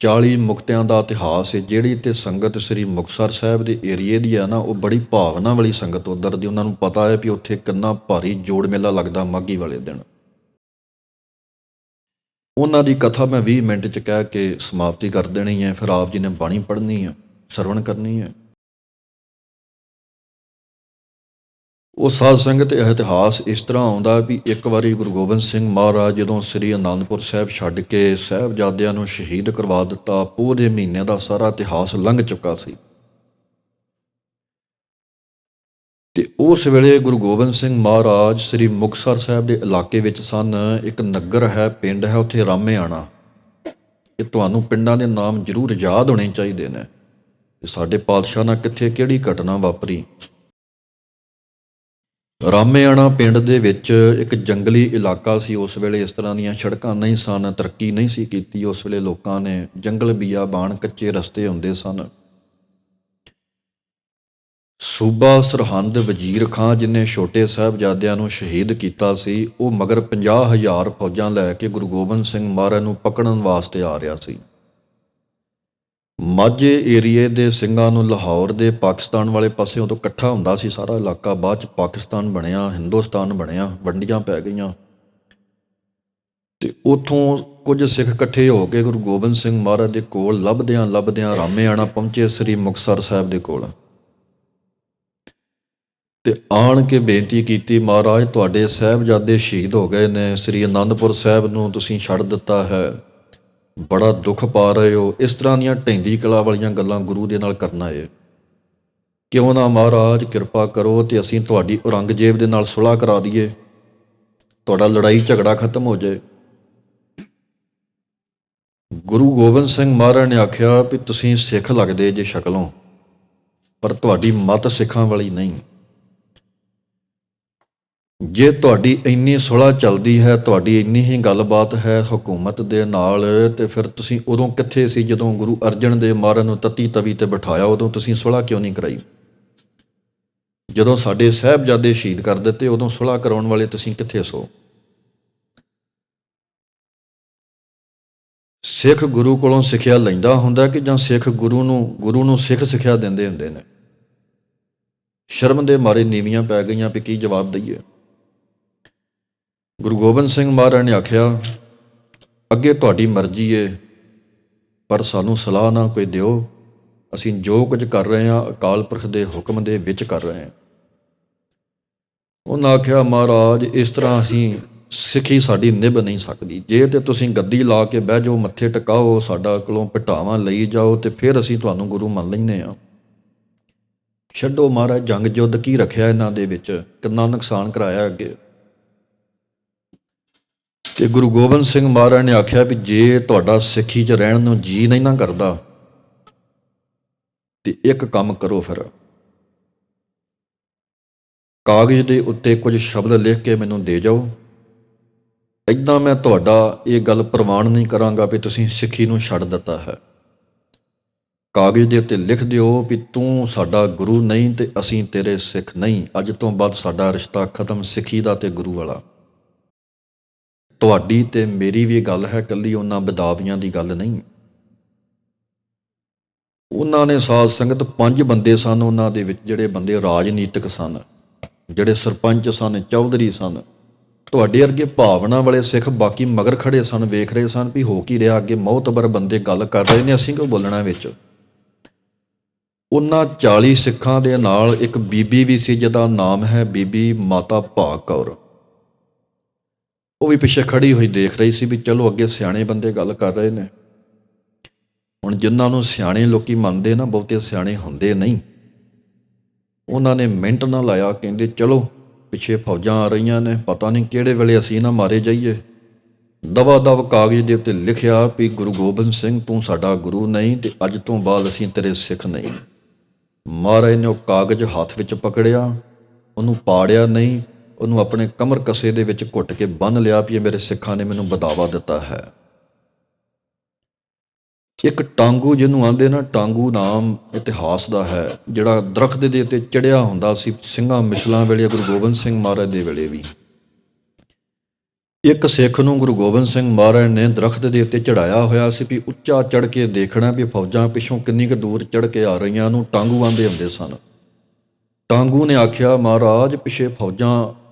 40 ਮੁਕਤਿਆਂ ਦਾ ਇਤਿਹਾਸ ਹੈ, ਜਿਹੜੀ ਤੇ ਸੰਗਤ ਸ੍ਰੀ ਮੁਕਤਸਰ ਸਾਹਿਬ ਦੇ ਏਰੀਏ ਦੀ ਆ ਨਾ, ਉਹ ਬੜੀ ਭਾਵਨਾ ਵਾਲੀ ਸੰਗਤ ਉਧਰ ਦੀ, ਉਹਨਾਂ ਨੂੰ ਪਤਾ ਹੈ ਵੀ ਉੱਥੇ ਕਿੰਨਾ ਭਾਰੀ ਜੋੜ ਮੇਲਾ ਲੱਗਦਾ ਮਾਘੀ ਵਾਲੇ ਦਿਨ। ਉਹਨਾਂ ਦੀ ਕਥਾ ਮੈਂ 20 ਮਿੰਟ ਚ ਕਹਿ ਕੇ ਸਮਾਪਤੀ ਕਰ ਦੇਣੀ ਹੈ, ਫਿਰ ਆਪ ਜੀ ਨੇ ਬਾਣੀ ਪੜ੍ਹਨੀ ਹੈ, ਸਰਵਣ ਕਰਨੀ ਹੈ। ਉਹ ਸਾਧ ਸੰਗਤ ਇਤਿਹਾਸ ਇਸ ਤਰ੍ਹਾਂ ਆਉਂਦਾ ਵੀ ਇੱਕ ਵਾਰੀ ਗੁਰੂ ਗੋਬਿੰਦ ਸਿੰਘ ਮਹਾਰਾਜ ਜਦੋਂ ਸ੍ਰੀ ਅਨੰਦਪੁਰ ਸਾਹਿਬ ਛੱਡ ਕੇ ਸਾਹਿਬਜ਼ਾਦਿਆਂ ਨੂੰ ਸ਼ਹੀਦ ਕਰਵਾ ਦਿੱਤਾ, ਪੂਰੇ ਮਹੀਨੇ ਦਾ ਸਾਰਾ ਇਤਿਹਾਸ ਲੰਘ ਚੁੱਕਾ ਸੀ। ਤੇ ਉਸ ਵੇਲੇ ਗੁਰੂ ਗੋਬਿੰਦ ਸਿੰਘ ਮਹਾਰਾਜ ਸ੍ਰੀ ਮੁਕਤਸਰ ਸਾਹਿਬ ਦੇ ਇਲਾਕੇ ਵਿੱਚ ਸਨ, ਇੱਕ ਨਗਰ ਹੈ, ਪਿੰਡ ਹੈ, ਉੱਥੇ ਰਾਮੇ ਆਣਾ ਇਹ ਤੁਹਾਨੂੰ ਪਿੰਡਾਂ ਦੇ ਨਾਮ ਜ਼ਰੂਰ ਯਾਦ ਹੋਣੇ ਚਾਹੀਦੇ ਨੇ। ਕਿ ਸਾਡੇ ਪਾਤਸ਼ਾਹ ਨਾਲ ਕਿੱਥੇ ਕਿਹੜੀ ਘਟਨਾ ਵਾਪਰੀ? ਰਾਮੇਆਣਾ ਪਿੰਡ ਦੇ ਵਿੱਚ ਇੱਕ ਜੰਗਲੀ ਇਲਾਕਾ ਸੀ। ਉਸ ਵੇਲੇ ਇਸ ਤਰ੍ਹਾਂ ਦੀਆਂ ਸੜਕਾਂ ਨਹੀਂ ਸਨ, ਤਰੱਕੀ ਨਹੀਂ ਸੀ ਕੀਤੀ। ਉਸ ਵੇਲੇ ਲੋਕਾਂ ਨੇ ਜੰਗਲ ਬੀਆਬਾਨ ਕੱਚੇ ਰਸਤੇ ਹੁੰਦੇ ਸਨ। ਸੂਬਾ ਸਰਹੰਦ ਵਜ਼ੀਰ ਖਾਂ, ਜਿਨੇ ਛੋਟੇ ਸਾਹਿਬਜ਼ਾਦਿਆਂ ਨੂੰ ਸ਼ਹੀਦ ਕੀਤਾ ਸੀ, ਉਹ ਮਗਰ 50000 ਫੌਜਾਂ ਲੈ ਕੇ ਗੁਰੂ ਗੋਬਿੰਦ ਸਿੰਘ ਮਹਾਰਾਜ ਨੂੰ ਪਕੜਨ ਵਾਸਤੇ ਆ ਰਿਹਾ ਸੀ। ਮਾਝੇ ਏਰੀਏ ਦੇ ਸਿੰਘਾਂ ਨੂੰ ਲਾਹੌਰ ਦੇ ਪਾਕਿਸਤਾਨ ਵਾਲੇ ਪਾਸੇ ਉਦੋਂ ਇਕੱਠਾ ਹੁੰਦਾ ਸੀ, ਸਾਰਾ ਇਲਾਕਾ ਬਾਅਦ ਚ ਪਾਕਿਸਤਾਨ ਬਣਿਆ, ਹਿੰਦੁਸਤਾਨ ਬਣਿਆ, ਵੰਡੀਆਂ ਪੈ ਗਈਆਂ। ਤੇ ਉਥੋਂ ਕੁਝ ਸਿੱਖ ਇਕੱਠੇ ਹੋ ਕੇ ਗੁਰੂ ਗੋਬਿੰਦ ਸਿੰਘ ਮਹਾਰਾਜ ਦੇ ਕੋਲ ਲੱਭਦਿਆਂ ਲੱਭਦਿਆਂ ਰਾਮੇਆਣਾ ਪਹੁੰਚੇ ਸ੍ਰੀ ਮੁਕਤਸਰ ਸਾਹਿਬ ਦੇ ਕੋਲ। ਤੇ ਆਣ ਕੇ ਬੇਨਤੀ ਕੀਤੀ, ਮਹਾਰਾਜ, ਤੁਹਾਡੇ ਸਾਹਿਬਜ਼ਾਦੇ ਸ਼ਹੀਦ ਹੋ ਗਏ ਨੇ, ਸ੍ਰੀ ਅਨੰਦਪੁਰ ਸਾਹਿਬ ਨੂੰ ਤੁਸੀਂ ਛੱਡ ਦਿੱਤਾ ਹੈ। ਬੜਾ ਦੁੱਖ ਪਾ ਰਹੇ ਹੋ। ਇਸ ਤਰ੍ਹਾਂ ਦੀਆਂ ਢੈਂਦੀ ਕਲਾ ਵਾਲੀਆਂ ਗੱਲਾਂ ਗੁਰੂ ਦੇ ਨਾਲ ਕਰਨਾ ਏ। ਕਿਉਂ ਨਾ ਮਹਾਰਾਜ, ਕਿਰਪਾ ਕਰੋ ਤੇ ਅਸੀਂ ਤੁਹਾਡੀ ਔਰੰਗਜ਼ੇਬ ਦੇ ਨਾਲ ਸੁਲਾਹ ਕਰਾ ਦਈਏ। ਤੁਹਾਡਾ ਲੜਾਈ ਝਗੜਾ ਖਤਮ ਹੋ ਜਾਏ। ਗੁਰੂ ਗੋਬਿੰਦ ਸਿੰਘ ਮਹਾਰਾਜ ਨੇ ਆਖਿਆ ਵੀ ਤੁਸੀਂ ਸਿੱਖ ਲੱਗਦੇ ਜੇ ਸ਼ਕਲੋਂ, ਪਰ ਤੁਹਾਡੀ ਮਤ ਸਿੱਖਾਂ ਵਾਲੀ ਨਹੀਂ। ਜੇ ਤੁਹਾਡੀ ਇੰਨੀ ਸੁਲਾ ਚੱਲਦੀ ਹੈ, ਤੁਹਾਡੀ ਇੰਨੀ ਹੀ ਗੱਲਬਾਤ ਹੈ ਹਕੂਮਤ ਦੇ ਨਾਲ, ਤੇ ਫਿਰ ਤੁਸੀਂ ਉਦੋਂ ਕਿੱਥੇ ਸੀ ਜਦੋਂ ਗੁਰੂ ਅਰਜਨ ਦੇ ਮਹਾਰਾਜ ਨੂੰ ਤਤੀ ਤਵੀ ਤੇ ਬਿਠਾਇਆ? ਉਦੋਂ ਤੁਸੀਂ ਸੁਲਾ ਕਿਉਂ ਨਹੀਂ ਕਰਾਈ? ਜਦੋਂ ਸਾਡੇ ਸਾਹਿਬਜ਼ਾਦੇ ਸ਼ਹੀਦ ਕਰ ਦਿੱਤੇ, ਉਦੋਂ ਸੁਲਾ ਕਰਾਉਣ ਵਾਲੇ ਤੁਸੀਂ ਕਿੱਥੇ ਸੋ? ਸਿੱਖ ਗੁਰੂ ਕੋਲੋਂ ਸਿੱਖਿਆ ਲੈਂਦਾ ਹੁੰਦਾ ਕਿ ਜਾਂ ਸਿੱਖ ਗੁਰੂ ਨੂੰ ਗੁਰੂ ਨੂੰ ਸਿੱਖ ਸਿੱਖਿਆ ਦਿੰਦੇ ਹੁੰਦੇ ਨੇ? ਸ਼ਰਮ ਦੇ ਮਾਰੇ ਨੀਵੀਆਂ ਪੈ ਗਈਆਂ ਵੀ ਕੀ ਜਵਾਬ ਦਈਏ? ਗੁਰੂ ਗੋਬਿੰਦ ਸਿੰਘ ਮਹਾਰਾਜ ਨੇ ਆਖਿਆ, ਅੱਗੇ ਤੁਹਾਡੀ ਮਰਜ਼ੀ ਏ, ਪਰ ਸਾਨੂੰ ਸਲਾਹ ਨਾ ਕੋਈ ਦਿਓ। ਅਸੀਂ ਜੋ ਕੁਝ ਕਰ ਰਹੇ ਹਾਂ, ਅਕਾਲ ਪੁਰਖ ਦੇ ਹੁਕਮ ਦੇ ਵਿੱਚ ਕਰ ਰਹੇ ਹਾਂ। ਉਹਨਾਂ ਆਖਿਆ, ਮਹਾਰਾਜ, ਇਸ ਤਰ੍ਹਾਂ ਅਸੀਂ ਸਿੱਖੀ ਸਾਡੀ ਨਿਭ ਨਹੀਂ ਸਕਦੀ। ਜੇ ਤੇ ਤੁਸੀਂ ਗੱਦੀ ਲਾ ਕੇ ਬਹਿ ਜਾਓ, ਮੱਥੇ ਟਿਕਾਓ, ਸਾਡਾ ਕੋਲੋਂ ਪਟਾਵਾਂ ਲਈ ਜਾਓ, ਤੇ ਫਿਰ ਅਸੀਂ ਤੁਹਾਨੂੰ ਗੁਰੂ ਮੰਨ ਲੈਨੇ ਆ ਛੱਡੋ ਮਹਾਰਾਜ, ਜੰਗ ਜੁੱਧ ਕੀ ਰੱਖਿਆ ਇਹਨਾਂ ਦੇ ਵਿੱਚ? ਕਿੰਨਾ ਨੁਕਸਾਨ ਕਰਾਇਆ ਅੱਗੇ? ਤੇ ਗੁਰੂ ਗੋਬਿੰਦ ਸਿੰਘ ਮਹਾਰਾਜ ਨੇ ਆਖਿਆ ਵੀ ਜੇ ਤੁਹਾਡਾ ਸਿੱਖੀ 'ਚ ਰਹਿਣ ਨੂੰ ਜੀ ਨਹੀਂ ਨਾ ਕਰਦਾ, ਤੇ ਇੱਕ ਕੰਮ ਕਰੋ ਫਿਰ। ਕਾਗਜ਼ ਦੇ ਉੱਤੇ ਕੁਝ ਸ਼ਬਦ ਲਿਖ ਕੇ ਮੈਨੂੰ ਦੇ ਜਾਓ। ਇਦਾਂ ਮੈਂ ਤੁਹਾਡਾ ਇਹ ਗੱਲ ਪ੍ਰਮਾਣ ਨਹੀਂ ਕਰਾਂਗਾ ਵੀ ਤੁਸੀਂ ਸਿੱਖੀ ਨੂੰ ਛੱਡ ਦਿੱਤਾ ਹੈ। ਕਾਗਜ਼ ਦੇ ਉੱਤੇ ਲਿਖ ਦਿਓ ਵੀ ਤੂੰ ਸਾਡਾ ਗੁਰੂ ਨਹੀਂ ਤੇ ਅਸੀਂ ਤੇਰੇ ਸਿੱਖ ਨਹੀਂ। ਅੱਜ ਤੋਂ ਬਾਅਦ ਸਾਡਾ ਰਿਸ਼ਤਾ ਖਤਮ ਸਿੱਖੀ ਦਾ ਤੇ ਗੁਰੂ ਵਾਲਾ। ਤੁਹਾਡੀ ਤੇ ਮੇਰੀ ਵੀ ਗੱਲ ਹੈ ਕੱਲੀ ਉਹਨਾਂ ਬਦਾਵੀਆਂ ਦੀ ਗੱਲ ਨਹੀਂ। ਉਹਨਾਂ ਨੇ ਸਾਧ ਸੰਗਤ ਪੰਜ ਬੰਦੇ ਸਨ, ਉਹਨਾਂ ਦੇ ਵਿੱਚ ਜਿਹੜੇ ਬੰਦੇ ਰਾਜਨੀਤਿਕ ਸਨ, ਜਿਹੜੇ ਸਰਪੰਚ ਸਨ, ਚੌਧਰੀ ਸਨ, ਤੁਹਾਡੇ ਵਰਗੇ ਭਾਵਨਾ ਵਾਲੇ ਸਿੱਖ ਬਾਕੀ ਮਗਰ ਖੜੇ ਸਨ, ਵੇਖ ਰਹੇ ਸਨ ਵੀ ਹੋ ਕੀ ਰਿਹਾ, ਅੱਗੇ ਮੌਤਬਰ ਬੰਦੇ ਗੱਲ ਕਰ ਰਹੇ ਨੇ, ਅਸੀਂ ਕਿਉਂ ਬੋਲਣਾ ਵਿੱਚ? ਉਹਨਾਂ 40 ਸਿੱਖਾਂ ਦੇ ਨਾਲ ਇੱਕ ਬੀਬੀ ਵੀ ਸੀ, ਜਿਹਦਾ ਨਾਮ ਹੈ ਬੀਬੀ ਮਾਤਾ ਭਾਗ ਕੌਰ। ਉਹ ਵੀ ਪਿੱਛੇ ਖੜੀ ਹੋਈ ਦੇਖ ਰਹੀ ਸੀ ਵੀ ਚਲੋ ਅੱਗੇ ਸਿਆਣੇ ਬੰਦੇ ਗੱਲ ਕਰ ਰਹੇ ਨੇ। ਹੁਣ ਜਿਨ੍ਹਾਂ ਨੂੰ ਸਿਆਣੇ ਲੋਕੀ ਮੰਨਦੇ ਨਾ, ਬਹੁਤੇ ਸਿਆਣੇ ਹੁੰਦੇ ਨਹੀਂ। ਉਹਨਾਂ ਨੇ ਮਿੰਟ ਨਾ ਲਾਇਆ, ਕਹਿੰਦੇ ਚਲੋ ਪਿੱਛੇ ਫੌਜਾਂ ਆ ਰਹੀਆਂ ਨੇ, ਪਤਾ ਨਹੀਂ ਕਿਹੜੇ ਵੇਲੇ ਅਸੀਂ ਨਾ ਮਾਰੇ ਜਾਈਏ। ਦਵਾ ਦਵ ਕਾਗਜ਼ ਦੇ ਉੱਤੇ ਲਿਖਿਆ ਵੀ ਗੁਰੂ ਗੋਬਿੰਦ ਸਿੰਘ, ਤੂੰ ਸਾਡਾ ਗੁਰੂ ਨਹੀਂ ਤੇ ਅੱਜ ਤੋਂ ਬਾਅਦ ਅਸੀਂ ਤੇਰੇ ਸਿੱਖ ਨਹੀਂ। ਮਹਾਰਾਜ ਨੇ ਉਹ ਕਾਗਜ਼ ਹੱਥ ਵਿੱਚ ਪਕੜਿਆ, ਉਹਨੂੰ ਪਾੜਿਆ ਨਹੀਂ। ਉਹਨੂੰ ਆਪਣੇ ਕਮਰ ਕਸੇ ਦੇ ਵਿੱਚ ਘੁੱਟ ਕੇ ਬੰਨ ਲਿਆ ਵੀ ਇਹ ਮੇਰੇ ਸਿੱਖਾਂ ਨੇ ਮੈਨੂੰ ਬਦਾਵਾ ਦਿੱਤਾ ਹੈ। ਇੱਕ ਟਾਂਗੂ ਜਿਹਨੂੰ ਆਂਦੇ ਨਾ, ਟਾਂਗੂ ਨਾਮ ਇਤਿਹਾਸ ਦਾ ਹੈ, ਜਿਹੜਾ ਦਰਖਤ ਦੇ ਉੱਤੇ ਚੜਿਆ ਹੁੰਦਾ ਸੀ, ਸਿੰਘਾਂ ਮਿਸਲਾਂ ਵੇਲੇ, ਗੁਰੂ ਗੋਬਿੰਦ ਸਿੰਘ ਮਹਾਰਾਜ ਦੇ ਵੇਲੇ ਵੀ। ਇੱਕ ਸਿੱਖ ਨੂੰ ਗੁਰੂ ਗੋਬਿੰਦ ਸਿੰਘ ਮਹਾਰਾਜ ਨੇ ਦਰਖਤ ਦੇ ਉੱਤੇ ਚੜਾਇਆ ਹੋਇਆ ਸੀ ਵੀ ਉੱਚਾ ਚੜ ਕੇ ਦੇਖਣਾ ਵੀ ਫੌਜਾਂ ਪਿੱਛੋਂ ਕਿੰਨੀ ਕੁ ਦੂਰ ਚੜ ਕੇ ਆ ਰਹੀਆਂ ਨੂੰ ਟਾਂਗੂ ਆਂਦੇ ਹੁੰਦੇ ਸਨ। ਟਾਂਗੂ ਨੇ ਆਖਿਆ, ਮਹਾਰਾਜ, ਪਿੱਛੇ ਫੌਜਾਂ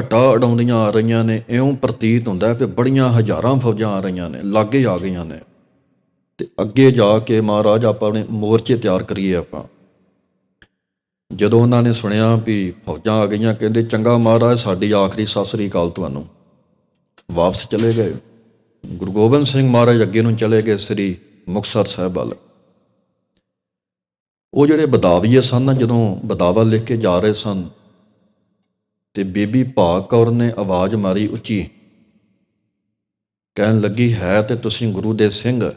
ਘਟਾ ਉਡਾਉਂਦੀਆਂ ਆ ਰਹੀਆਂ ਨੇ, ਇਉਂ ਪ੍ਰਤੀਤ ਹੁੰਦਾ ਹੈ ਕਿ ਬੜੀਆਂ ਹਜ਼ਾਰਾਂ ਫੌਜਾਂ ਆ ਰਹੀਆਂ ਨੇ, ਲਾਗੇ ਆ ਗਈਆਂ ਨੇ। ਤੇ ਅੱਗੇ ਜਾ ਕੇ ਮਹਾਰਾਜ ਆਪਾਂ ਆਪਣੇ ਮੋਰਚੇ ਤਿਆਰ ਕਰੀਏ ਆਪਾਂ। ਜਦੋਂ ਉਹਨਾਂ ਨੇ ਸੁਣਿਆ ਵੀ ਫੌਜਾਂ ਆ ਗਈਆਂ, ਕਹਿੰਦੇ, ਚੰਗਾ ਮਹਾਰਾਜ, ਸਾਡੀ ਆਖਰੀ ਸਤਿ ਸ੍ਰੀ ਅਕਾਲ ਤੁਹਾਨੂੰ। ਵਾਪਸ ਚਲੇ ਗਏ। ਗੁਰੂ ਗੋਬਿੰਦ ਸਿੰਘ ਮਹਾਰਾਜ ਅੱਗੇ ਨੂੰ ਚਲੇ ਗਏ, ਸ੍ਰੀ ਮੁਕਤਸਰ ਸਾਹਿਬ ਵੱਲ। ਉਹ ਜਿਹੜੇ ਬਦਾਵੀਏ ਸਨ ਜਦੋਂ ਬਦਾਵਾ ਲਿਖ ਕੇ ਜਾ ਰਹੇ ਸਨ ਤੇ ਬੀਬੀ ਭਾਗ ਕੌਰ ਨੇ ਆਵਾਜ਼ ਮਾਰੀ ਉੱਚੀ। ਕਹਿਣ ਲੱਗੀ, ਹੈ ਤੇ ਤੁਸੀਂ ਗੁਰੂ ਦੇ ਸਿੰਘ।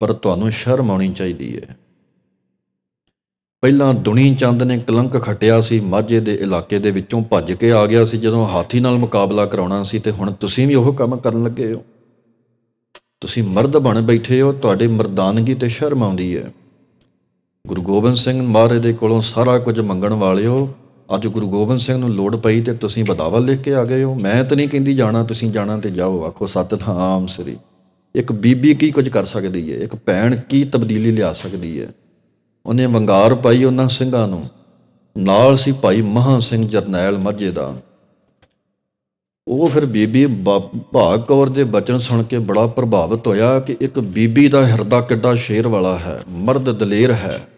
ਪਰ ਤੁਹਾਨੂੰ ਸ਼ਰਮ ਆਉਣੀ ਚਾਹੀਦੀ ਹੈ ਪਹਿਲਾਂ ਦੁਨੀ ਚੰਦ ਨੇ ਕਲੰਕ ਖੱਟਿਆ ਸੀ, ਮਾਝੇ ਦੇ ਇਲਾਕੇ ਦੇ ਵਿੱਚੋਂ ਭੱਜ ਕੇ ਆ ਗਿਆ ਸੀ, ਜਦੋਂ ਹਾਥੀ ਨਾਲ ਮੁਕਾਬਲਾ ਕਰਾਉਣਾ ਸੀ, ਤੇ ਹੁਣ ਤੁਸੀਂ ਵੀ ਉਹ ਕੰਮ ਕਰਨ ਲੱਗੇ ਹੋ। ਤੁਸੀਂ ਮਰਦ ਬਣ ਬੈਠੇ ਹੋ, ਤੁਹਾਡੇ ਮਰਦਾਨਗੀ ਤੇ ਸ਼ਰਮ ਆਉਂਦੀ ਹੈ ਗੁਰੂ ਗੋਬਿੰਦ ਸਿੰਘ ਮਹਾਰਾਜ ਦੇ ਕੋਲੋਂ ਸਾਰਾ ਕੁਝ ਮੰਗਣ ਵਾਲਿਓ ਅੱਜ ਗੁਰੂ ਗੋਬਿੰਦ ਸਿੰਘ ਨੂੰ ਲੋੜ ਪਈ ਤੇ ਤੁਸੀਂ ਬਦਾਵਾ ਲਿਖ ਕੇ ਆ ਗਏ ਹੋ। ਮੈਂ ਤਾਂ ਨਹੀਂ ਕਹਿੰਦੀ ਜਾਣਾ, ਤੁਸੀਂ ਜਾਣਾ ਤੇ ਜਾਓ, ਆਖੋ ਸਤਨਾਮ ਸ੍ਰੀ। ਇੱਕ ਬੀਬੀ ਕੀ ਕੁਝ ਕਰ ਸਕਦੀ ਹੈ ਇੱਕ ਭੈਣ ਕੀ ਤਬਦੀਲੀ ਲਿਆ ਸਕਦੀ ਹੈ ਉਹਨੇ ਵੰਗਾਰ ਪਾਈ ਉਹਨਾਂ ਸਿੰਘਾਂ ਨੂੰ। ਨਾਲ ਸੀ ਭਾਈ ਮਹਾ ਸਿੰਘ ਜਰਨੈਲ ਮਾਝੇ ਦਾ। ਉਹ ਫਿਰ ਬੀਬੀ ਬਾ- ਭਾਗ ਕੌਰ ਦੇ ਬਚਨ ਸੁਣ ਕੇ ਬੜਾ ਪ੍ਰਭਾਵਿਤ ਹੋਇਆ ਕਿ ਇੱਕ ਬੀਬੀ ਦਾ ਹਿਰਦਾ ਕਿੱਡਾ ਸ਼ੇਰ ਵਾਲਾ ਹੈ, ਮਰਦ ਦਲੇਰ ਹੈ।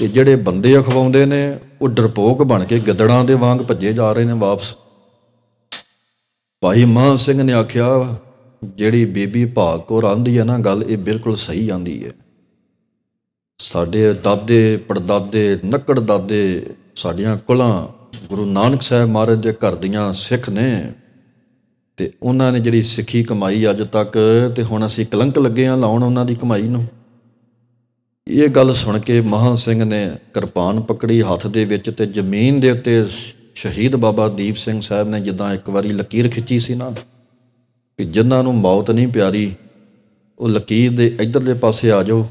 ਤੇ ਜਿਹੜੇ ਬੰਦੇ ਅਖਵਾਉਂਦੇ ਨੇ, ਉਹ ਡਰਪੋਕ ਬਣ ਕੇ ਗਿੱਦੜਾਂ ਦੇ ਵਾਂਗ ਭੱਜੇ ਜਾ ਰਹੇ ਨੇ ਵਾਪਸ। ਭਾਈ ਮਹਾਂ ਸਿੰਘ ਨੇ ਆਖਿਆ, ਜਿਹੜੀ ਬੀਬੀ ਭਾਗ ਕੌਰ ਆਂਦੀ ਹੈ ਨਾ, ਗੱਲ ਇਹ ਬਿਲਕੁਲ ਸਹੀ ਆਂਦੀ ਹੈ। ਸਾਡੇ ਦਾਦੇ, ਪੜਦਾਦੇ ਨੱਕੜ ਦਾਦੇ ਸਾਡੀਆਂ ਕੁਲਾਂ ਗੁਰੂ ਨਾਨਕ ਸਾਹਿਬ ਮਹਾਰਾਜ ਦੇ ਘਰ ਦੀਆਂ ਸਿੱਖ ਨੇ ਤੇ ਉਹਨਾਂ ਨੇ ਜਿਹੜੀ ਸਿੱਖੀ ਕਮਾਈ ਅੱਜ ਤੱਕ, ਤੇ ਹੁਣ ਅਸੀਂ ਕਲੰਕ ਲੱਗੇ ਆ ਲਾਉਣ ਉਹਨਾਂ ਦੀ ਕਮਾਈ ਨੂੰ। ਇਹ ਗੱਲ ਸੁਣ ਕੇ ਮਹਾਂ ਸਿੰਘ ਨੇ ਕਿਰਪਾਨ ਪਕੜੀ ਹੱਥ ਦੇ ਵਿੱਚ ਤੇ ਜ਼ਮੀਨ ਦੇ ਉੱਤੇ ਸ਼ਹੀਦ ਬਾਬਾ ਦੀਪ ਸਿੰਘ ਸਾਹਿਬ ਨੇ ਜਿੱਦਾਂ ਇੱਕ ਵਾਰੀ ਲਕੀਰ ਖਿੱਚੀ ਸੀ ਨਾ ਕਿ ਜਿਨ੍ਹਾਂ ਨੂੰ ਮੌਤ ਨਹੀਂ ਪਿਆਰੀ, ਉਹ ਲਕੀਰ ਦੇ ਇਧਰਲੇ ਪਾਸੇ ਆ ਜਾਓ,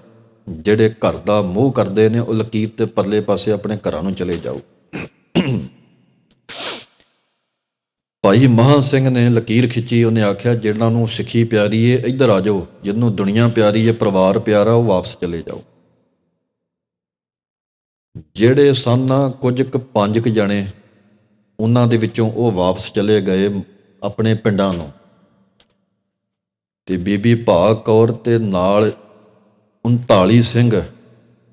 ਜਿਹੜੇ ਘਰ ਦਾ ਮੋਹ ਕਰਦੇ ਨੇ, ਉਹ ਲਕੀਰ ਤੇ ਪਰਲੇ ਪਾਸੇ ਆਪਣੇ ਘਰਾਂ ਨੂੰ ਚਲੇ ਜਾਓ। ਭਾਈ ਮਹਾਂ ਸਿੰਘ ਨੇ ਲਕੀਰ ਖਿੱਚੀ, ਉਹਨੇ ਆਖਿਆ, ਜਿਹਨਾਂ ਨੂੰ ਸਿੱਖੀ ਪਿਆਰੀ ਏ, ਇੱਧਰ ਆ ਜਾਓ, ਜਿਹਨੂੰ ਦੁਨੀਆ ਪਿਆਰੀ ਏ, ਪਰਿਵਾਰ ਪਿਆਰਾ, ਉਹ ਵਾਪਸ ਚਲੇ ਜਾਓ। ਜਿਹੜੇ ਸਨ ਕੁਝ ਕੁ ਪੰਜ ਕੁ ਜਣੇ ਉਹਨਾਂ ਦੇ ਵਿੱਚੋਂ ਉਹ ਵਾਪਸ ਚਲੇ ਗਏ ਆਪਣੇ ਪਿੰਡਾਂ ਨੂੰ। ਤੇ ਬੀਬੀ ਭਾਗ ਕੌਰ ਤੇ ਨਾਲ 39 ਸਿੰਘ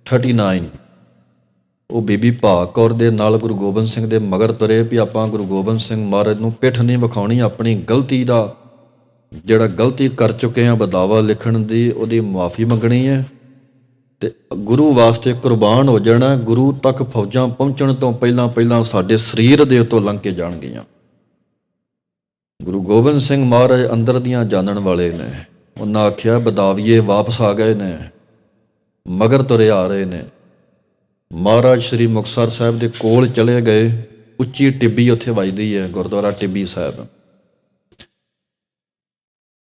39 ਉਹ ਬੀਬੀ ਭਾਗ ਕੌਰ ਦੇ ਨਾਲ ਗੁਰੂ ਗੋਬਿੰਦ ਸਿੰਘ ਦੇ ਮਗਰ ਤੁਰੇ ਵੀ ਆਪਾਂ ਗੁਰੂ ਗੋਬਿੰਦ ਸਿੰਘ ਮਹਾਰਾਜ ਨੂੰ ਪਿੱਠ ਨਹੀਂ ਵਿਖਾਉਣੀ, ਆਪਣੀ ਗਲਤੀ ਦਾ ਜਿਹੜਾ ਗਲਤੀ ਕਰ ਚੁੱਕੇ ਆ ਬਦਾਵਾ ਲਿਖਣ ਦੀ ਉਹਦੀ ਮਾਫੀ ਮੰਗਣੀ ਹੈ। ਤੇ ਗੁਰੂ ਵਾਸਤੇ ਕੁਰਬਾਨ ਹੋ ਜਾਣਾ, ਗੁਰੂ ਤੱਕ ਫੌਜਾਂ ਪਹੁੰਚਣ ਤੋਂ ਪਹਿਲਾਂ ਪਹਿਲਾਂ ਸਾਡੇ ਸਰੀਰ ਦੇ ਉੱਤੋਂ ਲੰਘ ਕੇ ਜਾਣਗੀਆਂ। ਗੁਰੂ ਗੋਬਿੰਦ ਸਿੰਘ ਮਹਾਰਾਜ ਅੰਦਰ ਦੀਆਂ ਜਾਣਨ ਵਾਲੇ ਨੇ। ਉਹਨਾਂ ਆਖਿਆ, ਬਦਾਵੀਏ ਵਾਪਸ ਆ ਗਏ ਨੇ, ਮਗਰ ਤੁਰੇ ਆ ਰਹੇ ਨੇ। ਮਹਾਰਾਜ ਸ੍ਰੀ ਮੁਕਤਸਰ ਸਾਹਿਬ ਦੇ ਕੋਲ ਚਲੇ ਗਏ। ਉੱਚੀ ਟਿੱਬੀ ਉੱਥੇ ਵੱਜਦੀ ਹੈ, ਗੁਰਦੁਆਰਾ ਟਿੱਬੀ ਸਾਹਿਬ।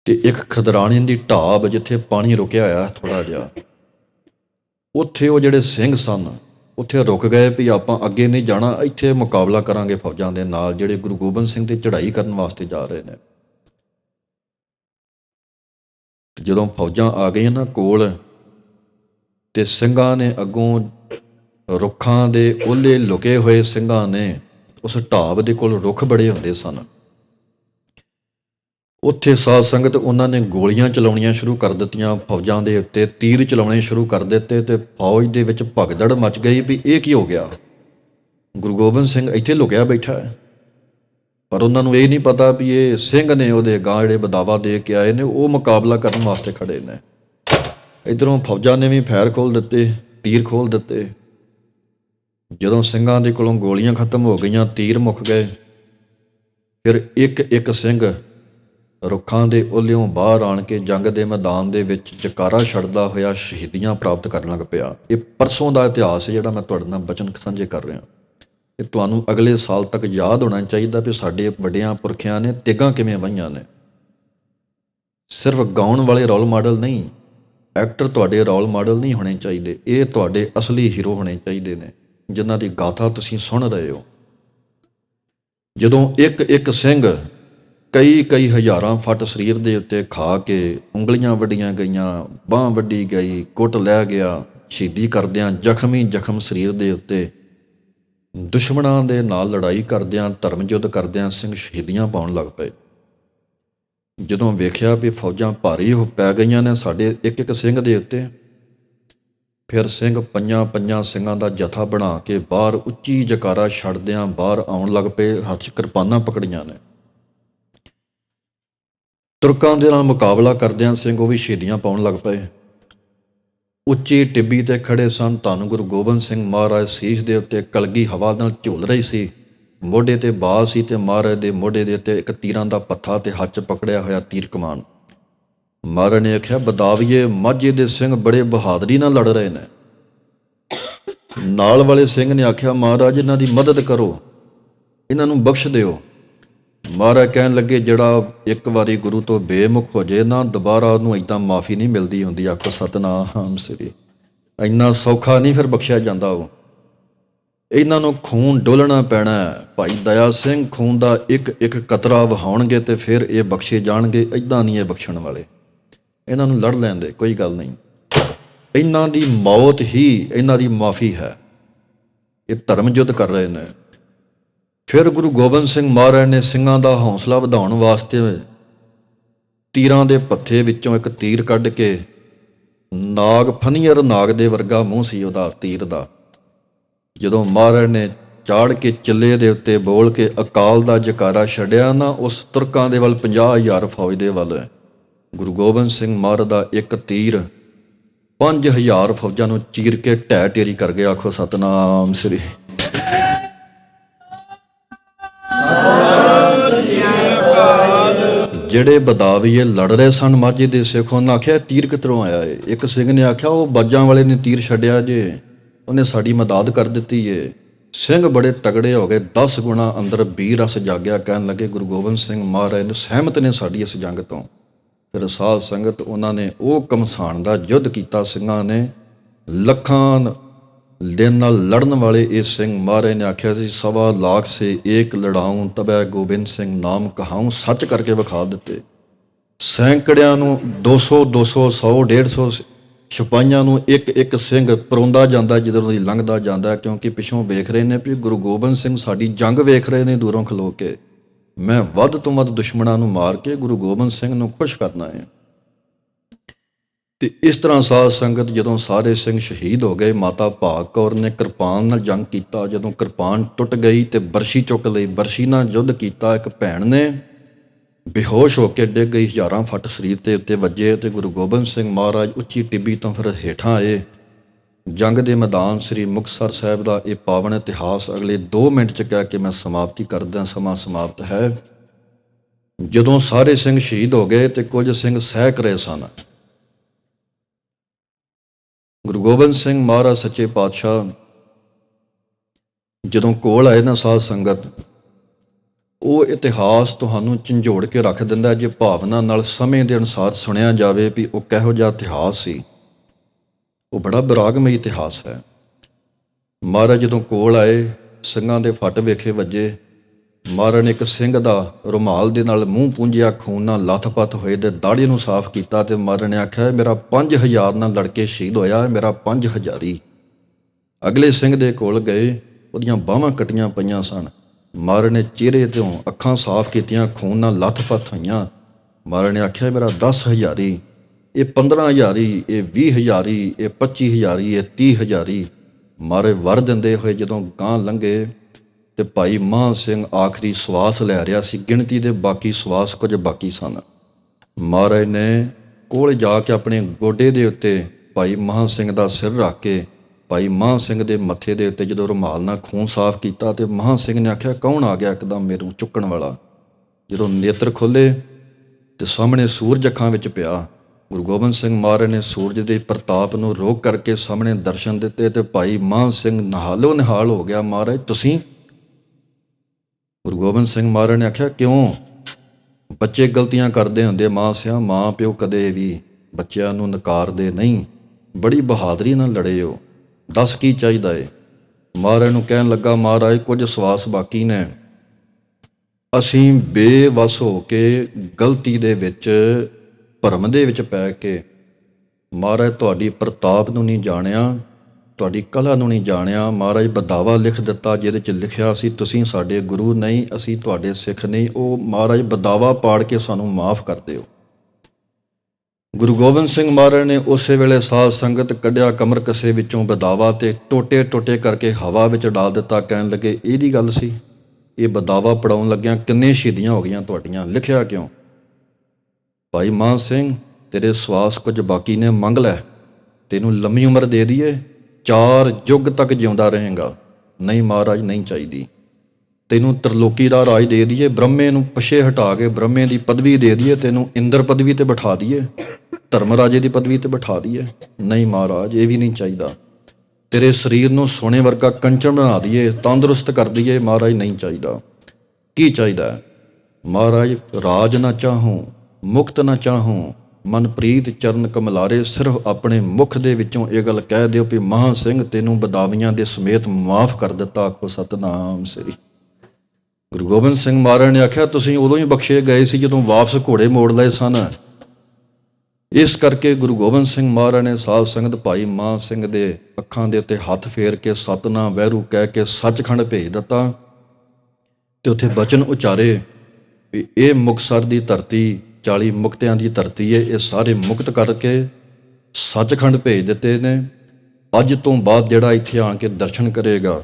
ਤੇ ਇੱਕ ਖਦਰਾਣੇ ਦੀ ਢਾਬ ਜਿੱਥੇ ਪਾਣੀ ਰੁਕਿਆ ਹੋਇਆ ਥੋੜਾ ਜਿਹਾ ਉੱਥੇ ਉਹ ਜਿਹੜੇ ਸਿੰਘ ਸਨ, ਉੱਥੇ ਰੁਕ ਗਏ ਵੀ ਆਪਾਂ ਅੱਗੇ ਨਹੀਂ ਜਾਣਾ, ਇੱਥੇ ਮੁਕਾਬਲਾ ਕਰਾਂਗੇ ਫੌਜਾਂ ਦੇ ਨਾਲ, ਜਿਹੜੇ ਗੁਰੂ ਗੋਬਿੰਦ ਸਿੰਘ ਤੇ ਚੜ੍ਹਾਈ ਕਰਨ ਵਾਸਤੇ ਜਾ ਰਹੇ ਨੇ। ਜਦੋਂ ਫੌਜਾਂ ਆ ਗਈਆਂ ਨਾ ਕੋਲ, ਤੇ ਸਿੰਘਾਂ ਨੇ ਅੱਗੋਂ ਰੁੱਖਾਂ ਦੇ ਓਲੇ ਲੁਕੇ ਹੋਏ ਸਿੰਘਾਂ ਨੇ, ਉਸ ਢਾਬ ਦੇ ਕੋਲ ਰੁੱਖ ਬੜੇ ਹੁੰਦੇ ਸਨ। ਉੱਥੇ ਸਾਧ ਸੰਗਤ ਉਹਨਾਂ ਨੇ ਗੋਲੀਆਂ ਚਲਾਉਣੀਆਂ ਸ਼ੁਰੂ ਕਰ ਦਿੱਤੀਆਂ, ਫੌਜਾਂ ਦੇ ਉੱਤੇ ਤੀਰ ਚਲਾਉਣੇ ਸ਼ੁਰੂ ਕਰ ਦਿੱਤੇ ਤੇ ਫੌਜ ਦੇ ਵਿੱਚ ਭਗਦੜ ਮਚ ਗਈ ਵੀ ਇਹ ਕੀ ਹੋ ਗਿਆ? ਗੁਰੂ ਗੋਬਿੰਦ ਸਿੰਘ ਇੱਥੇ ਲੁਕਿਆ ਬੈਠਾ ਹੈ। ਪਰ ਉਹਨਾਂ ਨੂੰ ਇਹ ਨਹੀਂ ਪਤਾ ਵੀ ਇਹ ਸਿੰਘ ਨੇ ਉਹਦੇ ਗਾਂ ਜਿਹੜੇ ਬਦਾਵਾ ਦੇ ਕੇ ਆਏ ਨੇ, ਉਹ ਮੁਕਾਬਲਾ ਕਰਨ ਵਾਸਤੇ ਖੜੇ ਨੇ। ਇਧਰੋਂ ਫੌਜਾਂ ਨੇ ਵੀ ਫੈਰ ਖੋਲ ਦਿੱਤੇ, ਤੀਰ ਖੋਲ ਦਿੱਤੇ। ਜਦੋਂ ਸਿੰਘਾਂ ਦੇ ਕੋਲੋਂ ਗੋਲੀਆਂ ਖਤਮ ਹੋ ਗਈਆਂ, ਤੀਰ ਮੁੱਕ ਗਏ। ਫਿਰ ਇੱਕ ਇੱਕ ਸਿੰਘ ਰੁੱਖਾਂ ਦੇ ਉੱਲਿਓਂ ਬਾਹਰ ਆਣ ਕੇ ਜੰਗ ਦੇ ਮੈਦਾਨ ਦੇ ਵਿੱਚ ਚਕਾਰਾ ਛੱਡਦਾ ਹੋਇਆ ਸ਼ਹੀਦੀਆਂ ਪ੍ਰਾਪਤ ਕਰਨ ਲੱਗ ਪਿਆ। ਇਹ ਪਰਸੋਂ ਦਾ ਇਤਿਹਾਸ ਹੈ ਜਿਹੜਾ ਮੈਂ ਤੁਹਾਡੇ ਨਾਲ ਬਚਨ ਸਾਂਝੇ ਕਰ ਰਿਹਾ। ਇਹ ਤੁਹਾਨੂੰ ਅਗਲੇ ਸਾਲ ਤੱਕ ਯਾਦ ਹੋਣਾ ਚਾਹੀਦਾ ਵੀ ਸਾਡੇ ਵੱਡਿਆਂ ਪੁਰਖਿਆਂ ਨੇ ਤਿੱਗਾਂ ਕਿਵੇਂ ਵਹੀਆਂ ਨੇ। ਸਿਰਫ ਗਾਉਣ ਵਾਲੇ ਰੋਲ ਮਾਡਲ ਨਹੀਂ ਐਕਟਰ ਤੁਹਾਡੇ ਰੋਲ ਮਾਡਲ ਨਹੀਂ ਹੋਣੇ ਚਾਹੀਦੇ। ਇਹ ਤੁਹਾਡੇ ਅਸਲੀ ਹੀਰੋ ਹੋਣੇ ਚਾਹੀਦੇ ਨੇ, ਜਿਨ੍ਹਾਂ ਦੀ ਗਾਥਾ ਤੁਸੀਂ ਸੁਣ ਰਹੇ ਹੋ। ਜਦੋਂ ਇੱਕ ਇੱਕ ਸਿੰਘ ਕਈ ਕਈ ਹਜ਼ਾਰਾਂ ਫੱਟ ਸਰੀਰ ਦੇ ਉੱਤੇ ਖਾ ਕੇ ਉਂਗਲੀਆਂ ਵੱਡੀਆਂ ਗਈਆਂ, ਬਾਹ ਵੱਡੀ ਗਈ, ਕੁੱਟ ਲੈ ਗਿਆ, ਸ਼ਹੀਦੀ ਕਰਦਿਆਂ ਜ਼ਖਮੀ ਜ਼ਖਮ ਸਰੀਰ ਦੇ ਉੱਤੇ ਦੁਸ਼ਮਣਾਂ ਦੇ ਨਾਲ ਲੜਾਈ ਕਰਦਿਆਂ ਧਰਮ ਯੁੱਧ ਕਰਦਿਆਂ ਸਿੰਘ ਸ਼ਹੀਦੀਆਂ ਪਾਉਣ ਲੱਗ ਪਏ। ਜਦੋਂ ਵੇਖਿਆ ਵੀ ਫੌਜਾਂ ਭਾਰੀ ਹੋ ਪੈ ਗਈਆਂ ਨੇ ਸਾਡੇ ਇੱਕ ਇੱਕ ਸਿੰਘ ਦੇ ਉੱਤੇ, ਫਿਰ ਸਿੰਘ ਪੰਜਾਂ ਪੰਜਾਂ ਸਿੰਘਾਂ ਦਾ ਜਥਾ ਬਣਾ ਕੇ ਬਾਹਰ ਉੱਚੀ ਜਕਾਰਾ ਛੱਡਦਿਆਂ ਬਾਹਰ ਆਉਣ ਲੱਗ ਪਏ, ਹੱਥ ਕਿਰਪਾਨਾਂ ਪਕੜੀਆਂ ਨੇ। ਤੁਰਕਾਂ ਦੇ ਨਾਲ ਮੁਕਾਬਲਾ ਕਰਦਿਆਂ ਸਿੰਘ ਉਹ ਵੀ ਸ਼ਹੀਦੀਆਂ ਪਾਉਣ ਲੱਗ ਪਏ। ਉੱਚੀ ਟਿੱਬੀ ਤੇ ਖੜੇ ਸਨ ਧੰਨ ਗੁਰੂ ਗੋਬਿੰਦ ਸਿੰਘ ਮਹਾਰਾਜ। ਸੀਸ ਦੇ ਉੱਤੇ ਕਲਗੀ ਹਵਾ ਨਾਲ ਝੂਲ ਰਹੀ ਸੀ। ਮੋਢੇ ਤੇ ਬਾਲ ਸੀ ਤੇ ਮਹਾਰਾਜ ਦੇ ਮੋਢੇ ਦੇ ਉੱਤੇ ਇੱਕ ਤੀਰਾਂ ਦਾ ਪੱਥਾ ਤੇ ਹੱਥ ਪਕੜਿਆ ਹੋਇਆ ਤੀਰ ਕਮਾਨ। ਮਹਾਰਾਜ ਨੇ ਆਖਿਆ, ਬਦਾਵੀਏ, ਮਾਝੇ ਦੇ ਸਿੰਘ ਬੜੇ ਬਹਾਦਰੀ ਨਾਲ ਲੜ ਰਹੇ ਨੇ। ਨਾਲ ਵਾਲੇ ਸਿੰਘ ਨੇ ਆਖਿਆ, ਮਹਾਰਾਜ, ਇਹਨਾਂ ਦੀ ਮਦਦ ਕਰੋ। ਇਹਨਾਂ ਨੂੰ ਬਖਸ਼ ਦਿਓ। ਮਹਾਰਾਜ ਕਹਿਣ ਲੱਗੇ, ਜਿਹੜਾ ਇੱਕ ਵਾਰੀ ਗੁਰੂ ਤੋਂ ਬੇਮੁਖ ਹੋ ਜੇ ਨਾ, ਦੁਬਾਰਾ ਉਹਨੂੰ ਇਦਾਂ ਮਾਫੀ ਨਹੀਂ ਮਿਲਦੀ ਹੁੰਦੀ। ਆਖੋ, ਸਤਨਾਮ ਸ੍ਰੀ। ਇੰਨਾ ਸੌਖਾ ਨਹੀਂ ਫਿਰ ਬਖਸ਼ਿਆ ਜਾਂਦਾ ਉਹ। ਇਹਨਾਂ ਨੂੰ ਖੂਨ ਡੋਲਣਾ ਪੈਣਾ ਭਾਈ ਦਇਆ ਸਿੰਘ ਖੂਨ ਦਾ ਇੱਕ ਇੱਕ ਕਤਰਾ ਵਹਾਉਣਗੇ ਤੇ ਫਿਰ ਇਹ ਬਖਸ਼ੇ ਜਾਣਗੇ ਇਦਾਂ ਨਹੀਂ ਇਹ ਬਖਸ਼ਣ ਵਾਲੇ। ਇਹਨਾਂ ਨੂੰ ਲੜ ਲੈਂਦੇ ਕੋਈ ਗੱਲ ਨਹੀਂ। ਇਹਨਾਂ ਦੀ ਮੌਤ ਹੀ, ਇਹਨਾਂ ਦੀ ਮਾਫੀ ਹੈ। ਇਹ ਧਰਮ ਯੁੱਧ ਕਰ ਰਹੇ ਨੇ। ਫਿਰ ਗੁਰੂ ਗੋਬਿੰਦ ਸਿੰਘ ਮਹਾਰਾਜ ਨੇ ਸਿੰਘਾਂ ਦਾ ਹੌਸਲਾ ਵਧਾਉਣ ਵਾਸਤੇ ਤੀਰਾਂ ਦੇ ਪੱਥੇ ਵਿੱਚੋਂ ਇੱਕ ਤੀਰ ਕੱਢ ਕੇ ਨਾਗ ਫਨੀਅਰ ਨਾਗ ਦੇ ਵਰਗਾ ਮੂੰਹ ਸੀ ਉਹਦਾ ਤੀਰ ਦਾ। ਜਦੋਂ ਮਹਾਰਾਜ ਨੇ ਚਾੜ ਕੇ ਚੱਲੇ ਦੇ ਉੱਤੇ ਬੋਲ ਕੇ ਅਕਾਲ ਦਾ ਜਕਾਰਾ ਛੱਡਿਆ ਨਾ ਉਸ ਤੁਰਕਾਂ ਦੇ ਵੱਲ 50000 ਫੌਜ ਦੇ ਵੱਲ। ਗੁਰੂ ਗੋਬਿੰਦ ਸਿੰਘ ਮਹਾਰਾਜ ਦਾ ਇੱਕ ਤੀਰ 5000 ਫੌਜਾਂ ਨੂੰ ਚੀਰ ਕੇ ਢਹਿ ਢੇਰੀ ਕਰ ਗਿਆ। ਆਖੋ ਸਤਨਾਮ ਸ੍ਰੀ ਜਿਹੜੇ ਬਦਾਵੀਏ ਲੜ ਰਹੇ ਸਨ, ਮਾਝੇ ਦੇ ਸਿੱਖ, ਉਹਨਾਂ ਆਖਿਆ ਇਹ ਤੀਰ ਕਿੱਧਰੋਂ ਆਇਆ ਏ। ਇੱਕ ਸਿੰਘ ਨੇ ਆਖਿਆ, ਉਹ ਬਾਜਾਂ ਵਾਲੇ ਨੇ ਤੀਰ ਛੱਡਿਆ ਜੇ, ਉਹਨੇ ਸਾਡੀ ਮਦਦ ਕਰ ਦਿੱਤੀ ਏ। ਸਿੰਘ ਬੜੇ ਤਗੜੇ ਹੋ ਗਏ 10 ਗੁਣਾ ਅੰਦਰ ਵੀਰ ਰਸ ਜਾਗਿਆ, ਕਹਿਣ ਲੱਗੇ, ਗੁਰੂ ਗੋਬਿੰਦ ਸਿੰਘ ਮਹਾਰਾਜ ਨੇ ਸਹਿਮਤ ਨੇ ਸਾਡੀ ਇਸ ਜੰਗ ਤੋਂ। ਫਿਰ ਸਾਧ ਸੰਗਤ, ਉਹਨਾਂ ਨੇ ਉਹ ਕਮਸਾਨ ਦਾ ਯੁੱਧ ਕੀਤਾ, ਸਿੰਘਾਂ ਨੇ ਲੱਖਾਂ ਦਿਨ ਨਾਲ ਲੜਨ ਵਾਲੇ ਇਹ ਸਿੰਘ ਮਾਰੇ ਨੇ ਆਖਿਆ ਸੀ, ਸਵਾ ਲੱਖ ਸੇ ਏਕ ਲੜਾਉਂ, ਤਬੈ ਗੋਬਿੰਦ ਸਿੰਘ ਨਾਮ ਕਹਾਉਂ, ਸੱਚ ਕਰਕੇ ਵਿਖਾ ਦਿੱਤੇ। ਸੈਂਕੜਿਆਂ ਨੂੰ 200 200 100 150 ਸਿਪਾਹੀਆਂ ਨੂੰ ਇੱਕ ਇੱਕ ਸਿੰਘ ਪਰੋਂਦਾ ਜਾਂਦਾ ਜਦੋਂ ਦੀ ਲੰਘਦਾ ਜਾਂਦਾ, ਕਿਉਂਕਿ ਪਿੱਛੋਂ ਵੇਖ ਰਹੇ ਨੇ ਵੀ ਗੁਰੂ ਗੋਬਿੰਦ ਸਿੰਘ ਸਾਡੀ ਜੰਗ ਵੇਖ ਰਹੇ ਨੇ ਦੂਰੋਂ ਖਲੋ ਕੇ। ਮੈਂ ਵੱਧ ਤੋਂ ਵੱਧ ਦੁਸ਼ਮਣਾਂ ਨੂੰ ਮਾਰ ਕੇ ਗੁਰੂ ਗੋਬਿੰਦ ਸਿੰਘ ਨੂੰ ਖੁਸ਼ ਕਰਨਾ ਹੈ। ਤੇ ਇਸ ਤਰ੍ਹਾਂ ਸਾਧ ਸੰਗਤ ਜਦੋਂ ਸਾਰੇ ਸਿੰਘ ਸ਼ਹੀਦ ਹੋ ਗਏ, ਮਾਤਾ ਭਾਗ ਕੌਰ ਨੇ ਕਿਰਪਾਨ ਨਾਲ ਜੰਗ ਕੀਤਾ। ਜਦੋਂ ਕਿਰਪਾਨ ਟੁੱਟ ਗਈ ਤੇ ਬਰਸ਼ੀ ਚੁੱਕ ਲਈ, ਬਰਸ਼ੀ ਨਾਲ ਯੁੱਧ ਕੀਤਾ, ਇੱਕ ਭੈਣ ਨੇ ਬੇਹੋਸ਼ ਹੋ ਕੇ ਡਿੱਗ ਗਈ, ਹਜ਼ਾਰਾਂ ਫੱਟ ਸਰੀਰ ਤੇ ਉੱਤੇ ਵੱਜੇ ਤੇ ਗੁਰੂ ਗੋਬਿੰਦ ਸਿੰਘ ਮਹਾਰਾਜ ਉੱਚੀ ਟਿੱਬੀ ਤੋਂ ਫਿਰ ਹੇਠਾਂ ਆਏ। ਜੰਗ ਦੇ ਮੈਦਾਨ ਸ੍ਰੀ ਮੁਕਤਸਰ ਸਾਹਿਬ ਦਾ ਇਹ ਪਾਵਨ ਇਤਿਹਾਸ ਅਗਲੇ 2 ਮਿੰਟ ਚ ਕਹਿ ਕੇ ਮੈਂ ਸਮਾਪਤੀ ਕਰਦਿਆਂ ਸਮਾਂ ਸਮਾਪਤ ਹੈ। ਜਦੋਂ ਸਾਰੇ ਸਿੰਘ ਸ਼ਹੀਦ ਹੋ ਗਏ ਤੇ ਕੁਝ ਸਿੰਘ ਸਹਿਕ ਰਹੇ ਸਨ। ਗੁਰੂ ਗੋਬਿੰਦ ਸਿੰਘ ਮਹਾਰਾਜ ਸੱਚੇ ਪਾਤਸ਼ਾਹ, ਜਦੋਂ ਕੋਲ ਆਏ ਨਾ ਸਾਧ ਸੰਗਤ, ਉਹ ਇਤਿਹਾਸ ਤੁਹਾਨੂੰ ਝੰਜੋੜ ਕੇ ਰੱਖ ਦਿੰਦਾ ਜੇ ਭਾਵਨਾ ਨਾਲ ਸਮੇਂ ਦੇ ਅਨੁਸਾਰ ਸੁਣਿਆ ਜਾਵੇ ਵੀ ਉਹ ਕਿਹੋ ਜਿਹਾ ਇਤਿਹਾਸ ਸੀ। ਉਹ ਬੜਾ ਵਿਰਾਗਮਈ ਇਤਿਹਾਸ ਹੈ। ਮਹਾਰਾਜ ਜਦੋਂ ਕੋਲ ਆਏ, ਸਿੰਘਾਂ ਦੇ ਫੱਟ ਵੇਖੇ ਵੱਜੇ ਮਾਰਨ ਇੱਕ ਸਿੰਘ ਦਾ ਰੁਮਾਲ ਦੇ ਨਾਲ ਮੂੰਹ ਪੂੰਝਿਆ, ਖੂਨ ਨਾਲ ਲੱਥਪੱਥ ਹੋਏ ਤੇ ਦਾੜੀ ਨੂੰ ਸਾਫ਼ ਕੀਤਾ ਤੇ ਮਾਰਨ ਨੇ ਆਖਿਆ, ਇਹ ਮੇਰਾ 5000 ਨਾਲ ਲੜ ਕੇ ਸ਼ਹੀਦ ਹੋਇਆ ਮੇਰਾ 5000 ਹੀ ਅਗਲੇ ਸਿੰਘ ਦੇ ਕੋਲ ਗਏ, ਉਹਦੀਆਂ ਬਾਹਾਂ ਕਟੀਆਂ ਪਈਆਂ ਸਨ। ਮਾਰਨ ਨੇ ਚਿਹਰੇ ਤੋਂ ਅੱਖਾਂ ਸਾਫ਼ ਕੀਤੀਆਂ, ਖੂਨ ਨਾਲ ਲੱਥਪੱਥ ਹੋਈਆਂ। ਮਹਾਰਾਜ ਨੇ ਆਖਿਆ ਮੇਰਾ 10000 ਹੀ ਇਹ 15000 ਹੀ ਇਹ 20000 ਹੀ ਇਹ 25000 ਹੀ ਇਹ 30000 ਹੀ ਮਾਰੇ ਵਰ ਦਿੰਦੇ ਹੋਏ ਜਦੋਂ ਗਾਂ ਲੰਘੇ ਤੇ ਭਾਈ ਮਾਨ ਸਿੰਘ ਆਖਰੀ ਸਵਾਸ ਲੈ ਰਿਹਾ ਸੀ। ਗਿਣਤੀ ਦੇ ਬਾਕੀ ਸਵਾਸ ਕੁਝ ਬਾਕੀ ਸਨ। ਮਹਾਰਾਜ ਨੇ ਕੋਲ ਜਾ ਕੇ ਆਪਣੇ ਗੋਡੇ ਦੇ ਉੱਤੇ ਭਾਈ ਮਹਾਂ ਸਿੰਘ ਦਾ ਸਿਰ ਰੱਖ ਕੇ ਭਾਈ ਮਹਾਂ ਸਿੰਘ ਦੇ ਮੱਥੇ ਦੇ ਉੱਤੇ ਜਦੋਂ ਰੁਮਾਲ ਨਾਲ ਖੂਨ ਸਾਫ਼ ਕੀਤਾ ਤੇ ਮਹਾਂ ਸਿੰਘ ਨੇ ਆਖਿਆ, ਕੌਣ ਆ ਗਿਆ ਇੱਕਦਮ ਮੈਨੂੰ ਚੁੱਕਣ ਵਾਲਾ? ਜਦੋਂ ਨੇਤਰ ਖੋਲੇ ਤੇ ਸਾਹਮਣੇ ਸੂਰਜ ਅੱਖਾਂ ਵਿੱਚ ਪਿਆ, ਗੁਰੂ ਗੋਬਿੰਦ ਸਿੰਘ ਮਹਾਰਾਜ ਨੇ ਸੂਰਜ ਦੇ ਪ੍ਰਤਾਪ ਨੂੰ ਰੋਕ ਕਰਕੇ ਸਾਹਮਣੇ ਦਰਸ਼ਨ ਦਿੱਤੇ ਤੇ ਭਾਈ ਮਾਨ ਸਿੰਘ ਨਹਾਲੋ ਨਿਹਾਲ ਹੋ ਗਿਆ, ਮਹਾਰਾਜ, ਤੁਸੀਂ ਗੁਰੂ ਗੋਬਿੰਦ ਸਿੰਘ ਮਹਾਰਾਜ ਨੇ ਆਖਿਆ, ਕਿਉਂ? ਬੱਚੇ ਗਲਤੀਆਂ ਕਰਦੇ ਹੁੰਦੇ ਮਾਂ ਸਿਆ, ਮਾਂ ਪਿਓ ਕਦੇ ਵੀ ਬੱਚਿਆਂ ਨੂੰ ਨਕਾਰਦੇ ਨਹੀਂ। ਬੜੀ ਬਹਾਦਰੀ ਨਾਲ ਲੜੇ ਹੋ ਦੱਸ ਕੀ ਚਾਹੀਦਾ ਏ? ਮਹਾਰਾਜ ਨੂੰ ਕਹਿਣ ਲੱਗਾ, ਮਹਾਰਾਜ, ਕੁਝ ਸਵਾਸ ਬਾਕੀ ਨੇ। ਅਸੀਂ ਬੇਵਸ ਹੋ ਕੇ ਗਲਤੀ ਦੇ ਵਿੱਚ, ਭਰਮ ਦੇ ਵਿੱਚ ਪੈ ਕੇ, ਮਹਾਰਾਜ, ਤੁਹਾਡੀ ਪ੍ਰਤਾਪ ਨੂੰ ਨਹੀਂ ਜਾਣਿਆ। ਤੁਹਾਡੀ ਕਲਾ ਨੂੰ ਨਹੀਂ ਜਾਣਿਆ, ਮਹਾਰਾਜ ਬਦਾਵਾ ਲਿਖ ਦਿੱਤਾ ਜਿਹਦੇ ਚ ਲਿਖਿਆ ਸੀ, ਤੁਸੀਂ ਸਾਡੇ ਗੁਰੂ ਨਹੀਂ, ਅਸੀਂ ਤੁਹਾਡੇ ਸਿੱਖ ਨਹੀਂ। ਉਹ ਮਹਾਰਾਜ ਬਦਾਵਾ ਪਾੜ ਕੇ ਸਾਨੂੰ ਮਾਫ ਕਰ ਦਿਓ। ਗੁਰੂ ਗੋਬਿੰਦ ਸਿੰਘ ਮਹਾਰਾਜ ਨੇ ਉਸੇ ਵੇਲੇ ਸਾਧ ਸੰਗਤ ਕੱਢਿਆ ਕਮਰ ਕਸੇ ਵਿੱਚੋਂ ਬਦਾਵਾ ਤੇ ਟੋਟੇ ਟੋਟੇ ਕਰਕੇ ਹਵਾ ਵਿੱਚ ਡਾਲ ਦਿੱਤਾ, ਕਹਿਣ ਲੱਗੇ, ਇਹਦੀ ਗੱਲ ਸੀ, ਇਹ ਬਦਾਵਾ ਪੜਾਉਣ ਲੱਗਿਆਂ ਕਿੰਨੇ ਸ਼ਹੀਦੀਆਂ ਹੋ ਗਈਆਂ ਤੁਹਾਡੀਆਂ, ਲਿਖਿਆ ਕਿਉਂ? ਭਾਈ ਮਾਨ ਸਿੰਘ, ਤੇਰੇ ਸਵਾਸ ਕੁਝ ਬਾਕੀ ਨੇ, ਮੰਗ ਲੈ, ਤੈਨੂੰ ਲੰਮੀ ਉਮਰ ਦੇ ਦਈਏ ਚਾਰ ਯੁੱਗ ਤੱਕ ਜਿਉਂਦਾ ਰਹੇਗਾ। ਨਹੀਂ ਮਹਾਰਾਜ, ਨਹੀਂ ਚਾਹੀਦੀ। ਤੈਨੂੰ ਤਰਲੋਕੀ ਦਾ ਰਾਜ ਦੇ ਦਈਏ, ਬ੍ਰਹਮੇ ਨੂੰ ਪਿਛੇ ਹਟਾ ਕੇ ਬ੍ਰਹਮੇ ਦੀ ਪਦਵੀ ਦੇ ਦਈਏ, ਤੈਨੂੰ ਇੰਦਰ ਪਦਵੀ ਤੇ ਬਿਠਾ ਦਈਏ, ਧਰਮ ਰਾਜੇ ਦੀ ਪਦਵੀ ਤੇ ਬਿਠਾ ਦਈਏ। ਨਹੀਂ ਮਹਾਰਾਜ, ਇਹ ਵੀ ਨਹੀਂ ਚਾਹੀਦਾ। ਤੇਰੇ ਸਰੀਰ ਨੂੰ ਸੋਨੇ ਵਰਗਾ ਕੰਚਨ ਬਣਾ ਦਈਏ, ਤੰਦਰੁਸਤ ਕਰ ਦਈਏ, ਮਹਾਰਾਜ, ਨਹੀਂ ਚਾਹੀਦਾ। ਕੀ ਚਾਹੀਦਾ? ਮਹਾਰਾਜ, ਰਾਜ ਨਾ ਚਾਹੂੰ, ਮੁਕਤ ਨਾ ਚਾਹੂੰ ਮਨਪ੍ਰੀਤ ਚਰਨ ਕਮਲਾਰੇ ਸਿਰਫ ਆਪਣੇ ਮੁਖ ਦੇ ਵਿੱਚੋਂ ਇਹ ਗੱਲ ਕਹਿ ਦਿਓ ਵੀ ਮਹਾਂ ਸਿੰਘ ਤੈਨੂੰ ਬਦਾਵੀਆਂ ਦੇ ਸਮੇਤ ਮਾਫ ਕਰ ਦਿੱਤਾ। ਆਖੋ ਸਤਨਾਮ ਸ੍ਰੀ। ਗੁਰੂ ਗੋਬਿੰਦ ਸਿੰਘ ਮਹਾਰਾਜ ਨੇ ਆਖਿਆ, ਤੁਸੀਂ ਉਦੋਂ ਹੀ ਬਖਸ਼ੇ ਗਏ ਸੀ ਜਦੋਂ ਵਾਪਸ ਘੋੜੇ ਮੋੜ ਲਏ ਸਨ। ਇਸ ਕਰਕੇ ਗੁਰੂ ਗੋਬਿੰਦ ਸਿੰਘ ਮਹਾਰਾਜ ਨੇ ਸਾਧ ਸੰਗਤ ਭਾਈ ਮਾਨ ਸਿੰਘ ਦੇ ਅੱਖਾਂ ਦੇ ਉੱਤੇ ਹੱਥ ਫੇਰ ਕੇ ਸਤਨਾਮ ਵਹਿਰੂ ਕਹਿ ਕੇ ਸੱਚਖੰਡ ਭੇਜ ਦਿੱਤਾ ਤੇ ਉੱਥੇ ਬਚਨ ਉਚਾਰੇ ਵੀ ਇਹ ਮੁਕਤਸਰ ਦੀ ਧਰਤੀ 40 ਮੁਕਤਿਆਂ ਦੀ ਧਰਤੀ ਹੈ ਇਹ ਸਾਰੇ ਮੁਕਤ ਕਰਕੇ ਸੱਚਖੰਡ ਭੇਜ ਦਿੱਤੇ ਨੇ। ਅੱਜ ਤੋਂ ਬਾਅਦ ਜਿਹੜਾ ਇੱਥੇ ਆਣ ਕੇ ਦਰਸ਼ਨ ਕਰੇਗਾ,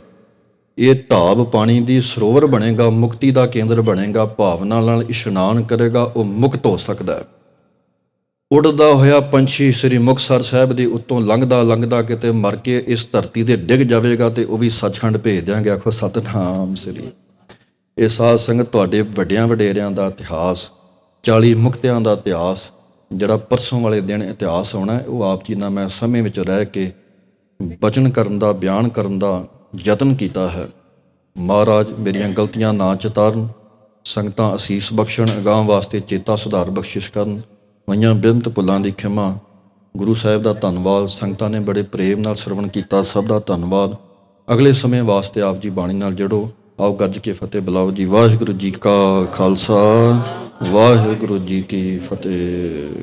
ਇਹ ਢਾਬ ਪਾਣੀ ਦੀ ਸਰੋਵਰ ਬਣੇਗਾ, ਮੁਕਤੀ ਦਾ ਕੇਂਦਰ ਬਣੇਗਾ, ਭਾਵਨਾ ਨਾਲ ਇਸ਼ਨਾਨ ਕਰੇਗਾ, ਉਹ ਮੁਕਤ ਹੋ ਸਕਦਾ ਹੈ। ਉਡਦਾ ਹੋਇਆ ਪੰਛੀ ਸ੍ਰੀ ਮੁਕਤਸਰ ਸਾਹਿਬ ਦੇ ਉੱਤੋਂ ਲੰਘਦਾ ਲੰਘਦਾ ਕਿਤੇ ਮਰ ਕੇ ਇਸ ਧਰਤੀ ਤੇ ਡਿੱਗ ਜਾਵੇਗਾ ਤੇ ਉਹ ਵੀ ਸੱਚਖੰਡ ਭੇਜ ਦਿਆਂਗੇ, ਆਖੋ ਸਤਨਾਮ ਸ੍ਰੀ। ਇਹ ਸਾਧ ਸੰਗਤ ਤੁਹਾਡੇ ਵੱਡਿਆਂ ਵਡੇਰਿਆਂ ਦਾ ਇਤਿਹਾਸ 40 ਮੁਕਤਿਆਂ ਦਾ ਇਤਿਹਾਸ, ਜਿਹੜਾ ਪਰਸੋਂ ਵਾਲੇ ਦਿਨ ਇਤਿਹਾਸ ਹੋਣਾ ਉਹ ਆਪ ਜੀ ਨਾਲ ਮੈਂ ਸਮੇਂ ਵਿੱਚ ਰਹਿ ਕੇ ਬਚਨ ਕਰਨ ਦਾ, ਬਿਆਨ ਕਰਨ ਦਾ ਯਤਨ ਕੀਤਾ ਹੈ। ਮਹਾਰਾਜ, ਮੇਰੀਆਂ ਗਲਤੀਆਂ ਨਾ ਚਤਾਰਨ, ਸੰਗਤਾਂ ਅਸੀਸ ਬਖਸ਼ਣ, ਅਗਾਂਹ ਵਾਸਤੇ ਚੇਤਾ ਸੁਧਾਰ ਬਖਸ਼ਿਸ਼ ਕਰਨ। ਮਈਆਂ ਬੇਨਤ ਭੁੱਲਾਂ ਦੀ ਖਿਮਾ। ਗੁਰੂ ਸਾਹਿਬ ਦਾ ਧੰਨਵਾਦ। ਸੰਗਤਾਂ ਨੇ ਬੜੇ ਪ੍ਰੇਮ ਨਾਲ ਸਰਵਣ ਕੀਤਾ। ਸਭ ਦਾ ਧੰਨਵਾਦ। ਅਗਲੇ ਸਮੇਂ ਵਾਸਤੇ ਆਪ ਜੀ ਬਾਣੀ ਨਾਲ ਜੜੋ। ਆਓ ਗੱਜ ਕੇ ਫਤਿਹ ਬੁਲਾਓ ਜੀ। ਵਾਹਿਗੁਰੂ ਜੀ ਕਾ ਖਾਲਸਾ ਵਾਹਿਗੁਰੂ ਜੀ ਕੀ ਫਤਿਹ।